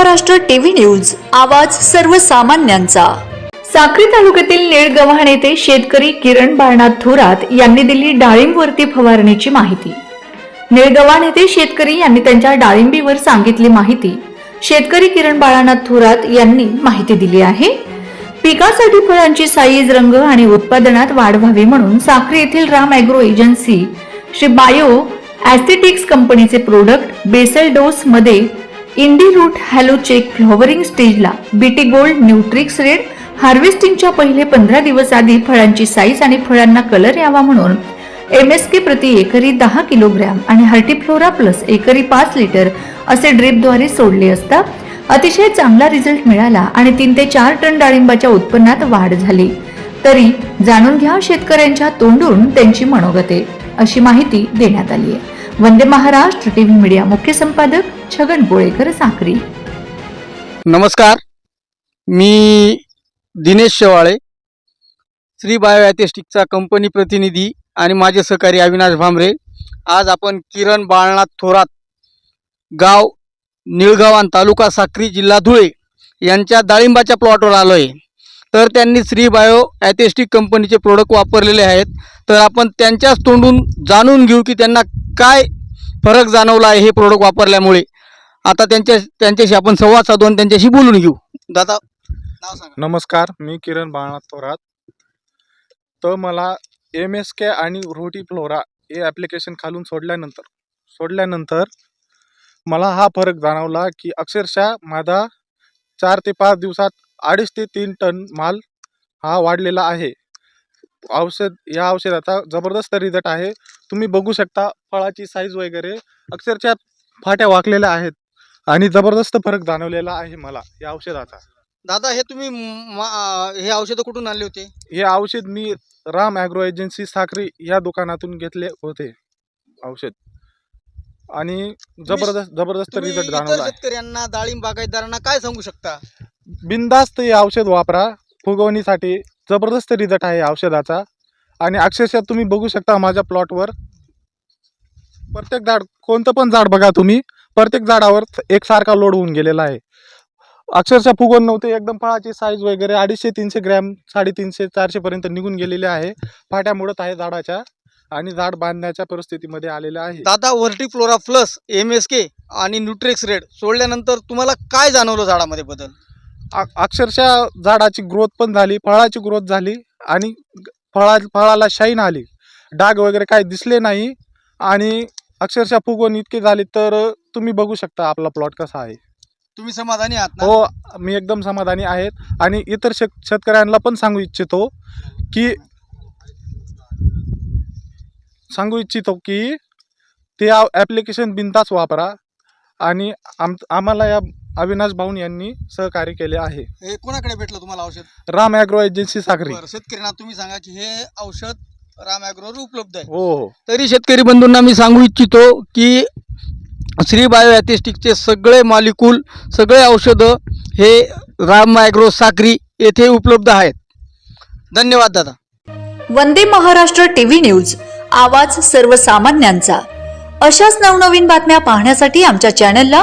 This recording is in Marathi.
महाराष्ट्र टीव्ही न्यूज आवाज सर्वसामान्यांचा. साक्री तालुक्यातील निळगव्हाण येथे शेतकरी किरण बाळनाथ थोरात यांनी दिली डाळिंबवरती फवारणीची माहिती. निळगव्हाण येथे शेतकरी यांनी त्यांच्या डाळिंबीवर सांगितली माहिती. शेतकरी किरण बाळानाथ थोरात यांनी माहिती दिली आहे. पिकासाठी फळांची साईज रंग आणि उत्पादनात वाढ व्हावी म्हणून साक्री येथील Ram agro agency Shri bio aesthetics कंपनीचे प्रोडक्ट बेसल डोस मध्ये indi root halo check flowering स्टेजला बीटी गोल्ड न्यूट्रिक्स रेड हार्वेस्टिंगच्या पहिले पंधरा दिवस आधी फळांची साईज आणि फळांना कलर यावा म्हणून. एम एस के प्रति एकरी दहा किलोग्रॅम आणि हर्टिफ्लोरा प्लस एकरी पाच लिटर असे ड्रिपद्वारे सोडले असता अतिशय चांगला रिझल्ट मिळाला आणि तीन ते चार टन डाळिंबाच्या उत्पन्नात वाढ झाली. तरी जाणून घ्या शेतकऱ्यांच्या तोंडून त्यांची मनोगते. अशी माहिती देण्यात आली आहे. वंदे महाराष्ट्र टीव्ही मीडिया मुख्य संपादक छगन गोळेकर साखरी नमस्कार. मी दिनेश शेवाळे श्री बायोॲथेस्टिकचा कंपनी प्रतिनिधी आणि माझे सहकारी अविनाश भांबरे आज आपण किरण बाळनाथ थोरात गाव निळगावान तालुका साक्री जिल्हा धुळे यांच्या डाळिंबाच्या प्लॉटवर आलो आहे तर त्यांनी श्री बायो ॲथेस्टिक कंपनीचे प्रोडक्ट वापरलेले आहेत. तर आपण त्यांच्याच तोंडून जाणून घेऊ की त्यांना काय फरक जाणवला आहे हे प्रोडक्ट वापरल्यामुळे? आता त्यांच्या त्यांच्याशी आपण संवाद साधून त्यांच्याशी बोलून घेऊ. दादा नाव सांगा. नमस्कार मी किरण बाळा थोरात. तर मला एम एस के आणि रोटी फ्लोरा हे ॲप्लिकेशन खालून सोडल्यानंतर सोडल्यानंतर मला हा फरक जाणवला की अक्षरशः माझा चार ते पाच दिवसात अडीच ते तीन टन माल हा वाढलेला आहे. औषध या औषधाचा जबरदस्त रिझल्ट आहे. तुम्ही बघू शकता फळाची साईज वगैरे अक्षरशः फाट्या वाकलेल्या आहेत आणि जबरदस्त फरक जाणवलेला आहे मला या औषधाचा. दादा हे तुम्ही हे औषधं कुठून आणले होते? हे औषध मी राम ॲग्रो एजन्सी साखरी या दुकानातून घेतले होते औषध. आणि जबरदस्त जबरदस्त रिझल्ट जाणवला शेतकऱ्यांना डाळिंब बागायतदारांना काय सांगू शकता? बिनधास्त हे औषध वापरा. फुगवणीसाठी जबरदस्त रिझल्ट आहे औषधाचा. आणि अक्षरशः तुम्ही बघू शकता माझ्या प्लॉटवर. प्रत्येक झाड कोणतं पण झाड बघा तुम्ही. प्रत्येक झाडावर एकसारखा लोड होऊन गेलेला आहे. अक्षरशः फुगवून नव्हते एकदम फळाची साईज वगैरे अडीचशे तीनशे ग्रॅम साडेतीनशे चारशे पर्यंत निघून गेलेले आहे. फाट्या मुडत आहे झाडाच्या आणि झाड बांधण्याच्या परिस्थितीमध्ये आलेले आहे. दादा Vertiflora plus M S K आणि न्यूट्रेक्स रेड सोडल्यानंतर तुम्हाला काय जाणवलं झाडामध्ये बदल? अक्षरशः झाडाची ग्रोथ पण झाली फळाची ग्रोथ झाली आणि फळा फळाला शाईन आली. डाग वगैरे काही दिसले नाही आणि अक्षरशः फुगवून इतके झाले तर तुम्ही बघू शकता आपला प्लॉट कसा आहे. तुम्ही समाधानी आहात ना? हो मी एकदम समाधानी आहेत आणि इतर शेत शेतकऱ्यांना पण सांगू इच्छितो की सांगू इच्छितो की ते ॲप्लिकेशन बिनतास वापरा आणि आम आम्हाला या अविनाश भाऊन यांनी सहकार्य केले आहे. हे कोणाकडे भेटलं तुम्हाला औषध? राम ॲग्रो एजन्सी सागरी. बरं, शेतकऱ्यांना तुम्ही सांगा की हे औषध राम ॲग्रोवर उपलब्ध आहे. हो हो. तरी शेतकरी बंधूंना मी सांगू इच्छितो की श्री बायो ॲथिस्टिकचे सगळे मालिकूल सगळे औषधं हे राम ॲग्रो साक्री येथे उपलब्ध आहेत. धन्यवाद दादा. वंदे महाराष्ट्र टीव्ही न्यूज आवाज सर्वसामान्यांचा. अशाच नवनवीन बातम्या पाहण्यासाठी आमच्या चॅनलला